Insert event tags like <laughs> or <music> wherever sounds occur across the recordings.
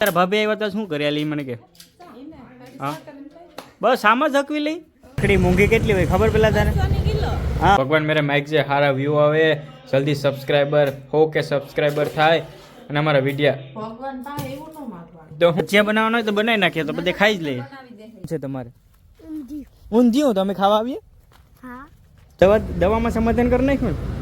તારા ભાભી આવ્યા હતા શું કર્યા લી મને કે? હા. બસ આમ જ હકવી લઈ ખડી મોંઘી કેટલી હોય ખબર પેલા તારે? હા. ભગવાન મેરે માઇક છે સારા વ્યૂ આવે જલ્દી સબસ્ક્રાઈબર હો કે સબસ્ક્રાઈબર થાય અને અમારા વિડિયા ભગવાન પાસે એવું ન તો જે બનાવવાનો હોય તો બનાવી નાખીએ તો બધે ખાઈ જ લઈએ છે તમારે? ઊંધિયું. તમે ખાવા આવીએ? હા. દવા દવામાં સમાધાન કરી નાખ્યું ને?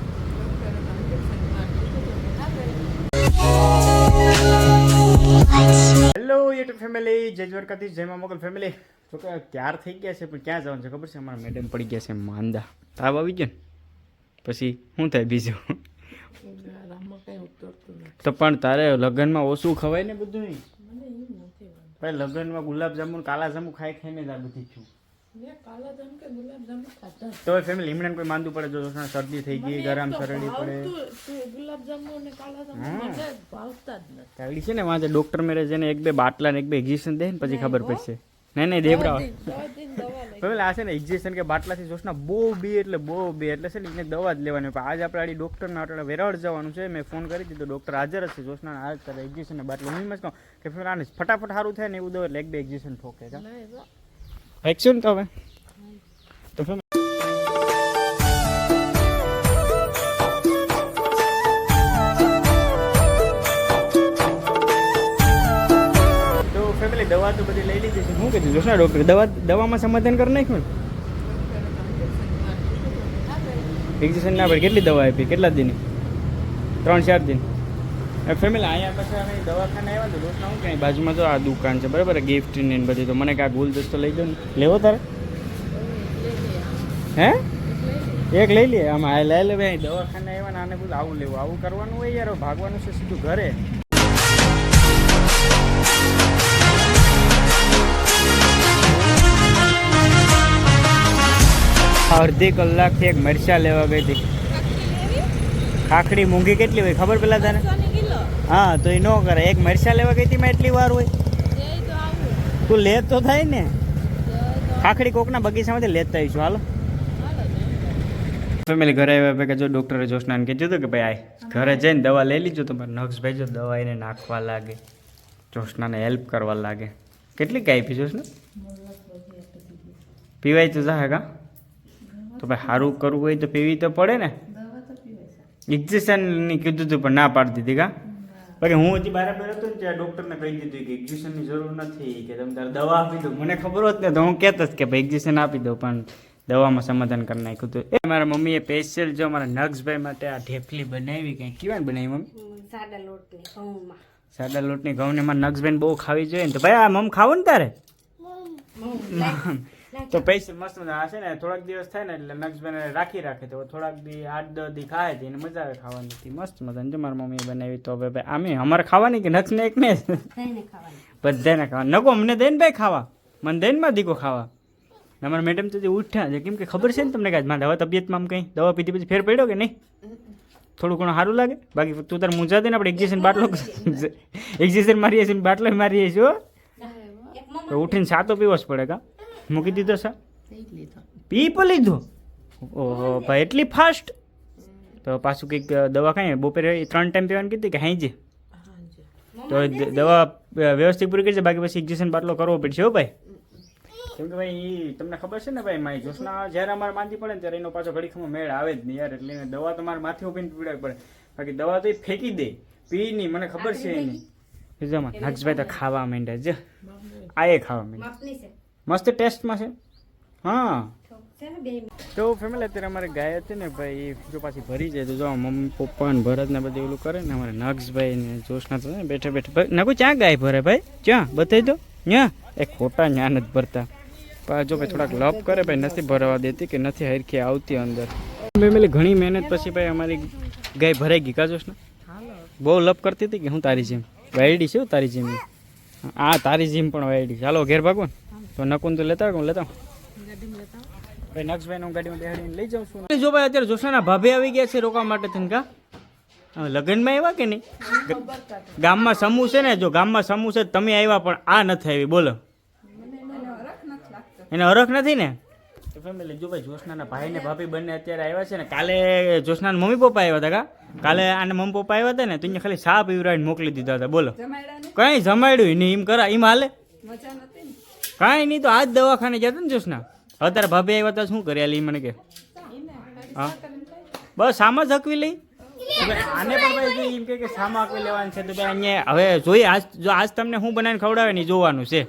હેલો યુટ્યુબ ફેમિલી જય દ્વારકાથી જય મા મોગલ ફેમિલી જો કે ત્યાર થઈ ગયા છે પણ ક્યાં જવાનું છે ખબર છે? અમારા મેડમ પડી ગયા છે માંદા. તાવ આવી ગયો ને? પછી શું થાય બીજું? તો પણ તારે લગ્નમાં ઓછું ખવાય ને બધું ભાઈ લગ્નમાં ગુલાબજાંબુ કાલા જાંબુ ખાઈ ખાઈને જ આ બધી છું. તો ફેમિલી ઇમરાન કોઈ માંદું પડે જો જોશના શરદી થઈ ગઈ ગરમ શરડી પડે. ગુલાબજાંબુ અને કાલા ભાવતા જ નથી. કાળી છે ને વાંચે ડોક્ટર મેરે જઈને એક બે બાટલા ને એક બે ઇન્જેક્શન દે ને પછી ખબર પડશે. નહીં નહીં દેવડા દવા દઈને દવા લઈ. પેલા આ છે ને ઇન્જેક્શન કે બાટલાથી જોશના બહુ બી એટલે બહુ બી એટલે છે ને એને દવા જ લેવાની પણ આજ આપણે આડી ડોક્ટરના અટાડે વેરાવળ જવાનું છે મેં ફોન કરી દીધો ડોક્ટર હાજર જ છે જોશના આજ તારે ઇન્જેક્શન ને બાટલો. હું એમ જ કહું કે ફેર આને ફટાફટ સારું થાય ને એવું દો એટલે એક બે ઇન્જેક્શન ઠોકે કા? નહીં બા. વેક્સિન તો તો દવા તો બધી લઈ લીધી છે. શું કીધું? જોશ ડૉક્ટર દવા દવામાં સમાધાન કરી નાખ્યું ને? ઇન્જેક્શન ના પડે. કેટલી દવા આપી? કેટલા દિન? ત્રણ ચાર દિન. ફેમિલી અહીંયા પછી અમે દવાખાને આવ્યા તો દોસ્ત હું ક્યાંય? બાજુમાં તો આ દુકાન છે બરાબર? ગિફ્ટ ને બધી તો મને કાંઈ ગુલદસ્તો લઈ દો ને. લેવો તારે? હે? એક લઈ લે. આમાં આ લઈ લે ભાઈ દવાખાને આવ્યા ને આને બધું આવું લેવું. આવું કરવાનું હોય યાર ભાગવાનું છે સીધું ઘરે. અડધી કલાકથી એક મરચા લેવા ગઈ હતી ખાખડી મૂંગી કેટલી હોય? ખબર પેલા તને? હા તો એ ન કરે. એક મરચા લેવા ગઈ હતી મેં એટલી વાર હોય. તું લે તો થાય ને. ખાખડી કોકના બગીચામાંથી લેતા આવીશું. હાલો. ફેમિલી ઘરે આવ્યા ભેગા જો ડૉક્ટરે જોશનાને કીધું હતું કે ભાઈ આ ઘરે જઈને દવા લઈ લીજો તમારે. નક્સ ભાઈ જો દવા એને નાખવા લાગે. જોશનાને હેલ્પ કરવા લાગે. કેટલી કાંઈ આપી જોશના? પીવાય તો જાહે કા તો ભાઈ સારું કરવું હોય તો પીવી તો પડે ને. દવા તો પીવાય છે એક્ઝિશનની કીધું હતું પણ ના પાડી દીધી કા? બાકી હું હજી બાર હતો ને ત્યાં ડૉક્ટરને કહી દીધું કે એક્ઝિશનની જરૂર નથી કે તમે તારે દવા આપી દો. મને ખબર હોત ને તો હું કહેતો જ કે ભાઈ એક્ઝિશન આપી દો પણ દવામાં સમાધાન કરી નાખ્યું હતું. એ મારા મમ્મીએ સ્પેશિયલ જો મારા નક્ષભાઈ માટે આ ઢેફલી બનાવી કંઈ. કેવાય બનાવી મમ્મી? સાડા લોટની ઘઉંમાં. સાડા લોટની ઘઉંને મારા નક્ષભાઈને બહુ ખાવી જોઈએ ને તો ભાઈ આ મમ ખાવું ને તારે? <laughs> તો પૈસા મસ્ત મજા છે ને થોડાક દિવસ થાય ને એટલે નક્ષભાઈને રાખી રાખે. તો થોડાક દી આઠ દસ દી ખાય છે એને મજા આવે ખાવાની. થી મસ્ત મજા જો મારી મમ્મીએ બનાવી. તો હવે ભાઈ આમે અમારે ખાવાની કે નક્ષને એક ને? બધાને ખાવા. નકો અમને દઈને ભાઈ ખાવા. મને દઈને માં દીકો ખાવા. અમારા મેડમ તો ઉઠ્યા છે. કેમ કે ખબર છે ને તમને કાંઈ? મારે દવા તબિયતમાં આમ કંઈ? દવા પીધી પછી ફેર પડ્યો કે નહીં? થોડું ઘણું સારું લાગે? બાકી તું તારે મૂંઝા દે ને આપણે એક્ઝેશન બાટલો એક્ઝિશન <laughs> મારીએ છીએ ને બાટલો મારીએ છીએ મમ્મા ઉઠીને સાતો પીવો જ પડે કા? મૂકી દીધો સા પી લીધો. પી પણ લીધો? ઓહો ભાઈ એટલી ફાસ્ટ તો પાછું કંઈક દવા ખાઈ બપોરે ત્રણ ટાઈમ પીવાની કીધી કે હાઈ હાંજે? તો દવા વ્યવસ્થિત પૂરી કરી છે બાકી પછી ઇન્જેક્શન બાટલો કરવો પડશે હો ભાઈ. કેમ કે ભાઈ તમને ખબર છે ને ભાઈ મારી જોશના જ્યારે અમારે માંદી પડે ને ત્યારે એનો પાછો ઘડીખમાં મેળ આવે જ નહીં યાર એટલે દવા તો મારે માથે ઉભીને પીવડાવી પડે. બાકી દવા તો એ ફેંકી દે. પી નહીં મને ખબર છે એની. જમા નક્ષભાઈ તો ખાવા માંડે છે આ એ ખાવા છે. મસ્ત ટેસ્ટમાં છે. હા. તો ફેમિલી અત્યારે અમારે ગાય હતી ને ભાઈ જો પાછી ભરી જાય. તો જો મમ્મી પપ્પા ને ભરત ને બધું એવું કરે ને અમારે નક્ષભાઈ ને જોશના તો બેઠા બેઠે. ભાઈ નાખું ક્યાં ગાય ભરે ભાઈ? ક્યાં? બતાવી દો. ન્યા? એ ખોટા ન્યા નથી ભરતા. પણ જો ભાઈ થોડાક લપ કરે ભાઈ નથી ભરવા દેતી કે નથી હરખી આવતી અંદર. ફેમિલી ઘણી મહેનત પછી ભાઈ અમારી ગાય ભરાઈ ગઈ કા જોશના? બહુ લપ કરતી હતી કે હું તારી જેમ? વાયડી છે તારી જેમ. આ તારી જેમ પણ વાયડી. ચાલો ઘેર ભાગો ને. તો નકુન તો લેતા હું લેતા ગાડીમાં લેતા ભાઈ નક્ષભાઈ હું ગાડીમાં બેહાડીને લઈ જાઉં છું. જો ભાઈ અત્યારે જોશાના ભાભી આવી ગયા છે રોકવા માટે તને કા? લગ્નમાં આવ્યા કે નહીં? ગામમાં સમૂહ છે ને જો ગામમાં સમૂહ છે તમે આવ્યા પણ આ નથી આવી. બોલો. એને હરખ નથી ને? તો ફેમિલી જો ભાઈ જોશનાના ભાઈ ને ભાભી બંને અત્યારે આવ્યા છે ને કાલે જોશનાના મમ્મી પપ્પા આવ્યા હતા કા? કાલે આને મમ્મી પપ્પા આવ્યા હતા ને તો અહીંયા ખાલી સાપ પીવરાઈને મોકલી દીધા હતા. બોલો. કઈ જમાડ્યું નહીં એમ કરા એમ હાલે? કાંઈ નહીં તો આજ દવાખાને હતા ને જોશના અત્યારે ભાભી આવ્યા તો શું કર્યા લઈ મને કે? હા. બસ આમાં જ હકવી લઈ. આને પણ ભાઈ એમ કે સામા હકવી લેવાનું છે, તો ભાઈ અહીંયા હવે જોઈએ, આજ જો આજ તમને શું બનાવીને ખવડાવે ને જોવાનું છે.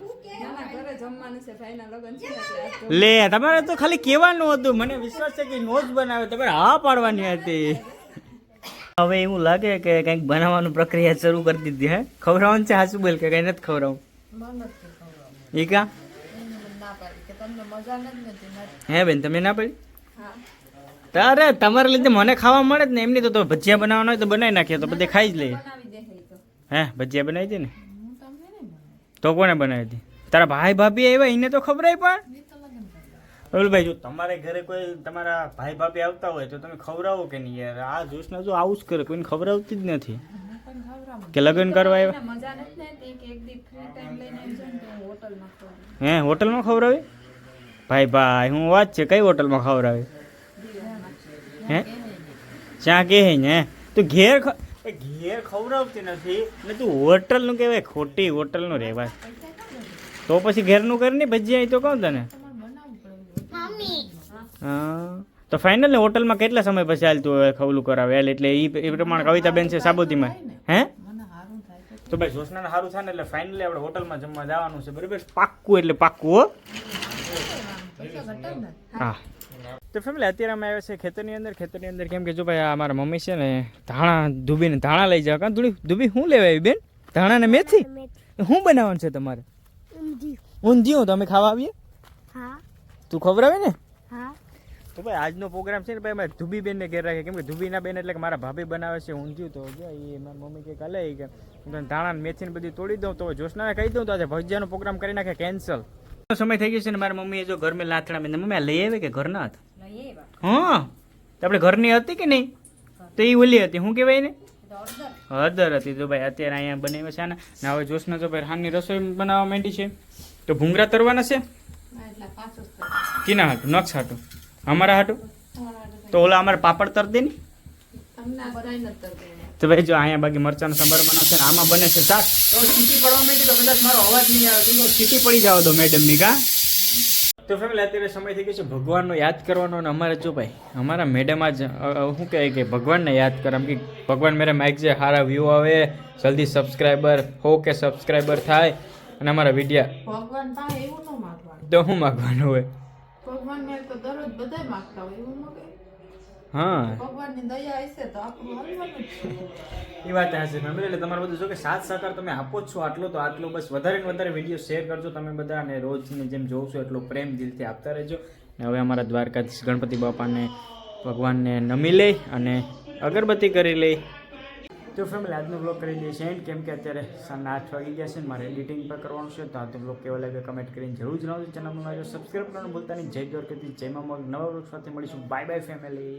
લે, તમારે તો ખાલી કહેવાનું હતું. મને વિશ્વાસ છે કે નો જ બનાવે. તમારે હા પાડવાની હતી. હવે એવું લાગે કે કંઈક બનાવવાનું પ્રક્રિયા શરૂ કરી દીધી, હે? ખવડાવવાનું છે હાસુ બોલ કે કંઈ નથી ખવડાવું? એ કા? હે બેન તમે ના પડી? તારે તમારે લીધે મને ખાવા મળે જ ને એમની તો ભજીયા બનાવવાના હોય તો બનાવી નાખીએ તો બધે ખાઈ જ લઈએ હે ભજીયા બનાવી દે ને? તો કોને બનાવી હતી તારા ભાઈ ભાભી આવ્યા એને તો ખબર પણ? ભાઈ જો તમારે ઘરે કોઈ તમારા ભાઈ ભાભી આવતા હોય તો તમે ખવડાવો કે નહીં યાર? આ જોશના જો આવું જ કરે કોઈને ખવડાવતી જ નથી. કે લગ્ન કરવા આવ્યા? હે હોટલમાં ખવડાવી. ભાઈ ભાઈ હું વાત છે કઈ હોટલમાં ખવડાવી? હે? ચા કે હે ને તું ઘેર ઘેર ખવડાવતી નથી ને તું હોટલનું કહેવાય ખોટી હોટલનું રહેવાય. તો પછી ઘેરનું કર ને ભજીયા તો કહું તને? હા. તો ફાઇનલ ને હોટલમાં કેટલા સમય પછી હાલતું હોય ખવલું કરાવે? હાલ એટલે એ એ પ્રમાણે કવિતાબેન છે સાબુતીમાં હે? તો ભાઈ જોશનાને સારું થાય ને એટલે ફાઇનલી આપણે હોટલમાં જમવા જવાનું છે. બરાબર? પાક્કું એટલે પાક્કું હો. હા. તો ફેમિલી અત્યારે અમે આવ્યા છે ખેતરની અંદર. ખેતરની અંદર કેમ કે જો ભાઈ આ મારા મમ્મી છે ને ધાણા ધુબીને ધાણા લઈ જાવ કારણ થોડી ધૂબી શું લેવા આવી બેન? ધાણા ને મેથી? શું બનાવવાનું છે તમારે? ઊંધિયું. તમે ખાવા આવીએ? હા. તું આવે ને? તો ભાઈ આજનો પ્રોગ્રામ છે ને ભાઈ મારે ધુબી બેનને ઘેર રાખે. કેમ કે ધુબીના બેન એટલે કે મારા ભાભી બનાવે છે ઊંધિયું તો જો એ મારી મમ્મી કે કાલે ઈ કે હું ધાણા મેથીને બધી તોડી દઉં તો જોશનાને કહી દઉં તો આજે ભજીયાનો પ્રોગ્રામ કરી નાખે કેન્સલ સમય થઈ ગયો છે ને મારા મમ્મીએ જો ઘરમાં લાથડા મેં મમ્મી લઈ આવે કે ઘરના હતા? હા. તો આપણે ઘરની હતી કે નહીં? તો એ ઓલી હતી. શું કહેવાય ને હળદર હતી. તો ભાઈ અત્યારે અહીંયા બનાવ્યા છે ને ને હવે જોશના તો ભાઈ હાનની રસોઈ બનાવવા માંડી છે. તો ભૂંગરા તરવાના છે? કિના હાટું નક્ષ હાટું. અમારા હાટું? તો ઓલા અમારે પાપડ તર દે ને તો ભાઈ જો અહીંયા બાકી મરચાનો સંભાર બનાવશે ને આમાં બને છે શાક. તો સીટી પડવા માંડી તો કદાચ મારો અવાજ નહીં આવે. તો સીટી પડી જાવ તો મેડમની કા? તો ફેમિલી અત્યારે સમય થઈ ગયો છે ભગવાનનો યાદ કરવાનો અને અમારે જો ભાઈ અમારા મેડમ આજ અ, શું કહે કે ભગવાનને યાદ કરે એમ કે ભગવાન મેરે માઇક છે સારા વ્યૂ આવે જલ્દી સબસ્ક્રાઈબર હો કે સબસ્ક્રાઈબર થાય અને અમારા વિડીયા ભગવાન તો શું માગવાનું હોય? ભગવાન ને તો દરરોજ બધાય માગતા હોય એવું ન હા. ભગવાનની દયા હશે તો આપણું હાલવાનું એ વાત હશે ફેમિલી. એટલે તમારે બધું જો કે સાથ સહકાર તમે આપો જ છો આટલો તો આટલો બસ વધારે ને વધારે વીડિયો શેર કરજો તમે બધા અને રોજની જેમ જોઉં છો એટલો પ્રેમ દિલથી આપતા રહેજો. ને હવે અમારા દ્વારકાધીશ ગણપતિ બાપાને ભગવાનને નમી લઈ અને અગરબત્તી કરી લઈ. તો ફેમિલી આજનો બ્લોગ કરી દઈએ એન્ડ કેમ કે અત્યારે સાંજના આઠ વાગી ગયા છે મારે એડિટિંગ પણ કરવાનું છે, તો આજનો બ્લોગ કેવો લાગે કમેન્ટ કરીને જરૂર જણાવજો. ચેનલમાં સબસ્ક્રાઈબ કરવાનું ભૂલતા નહીં. જય દ્વારકાથી જયમાં નવા બ્લોગ સાથે મળીશું. Bye bye family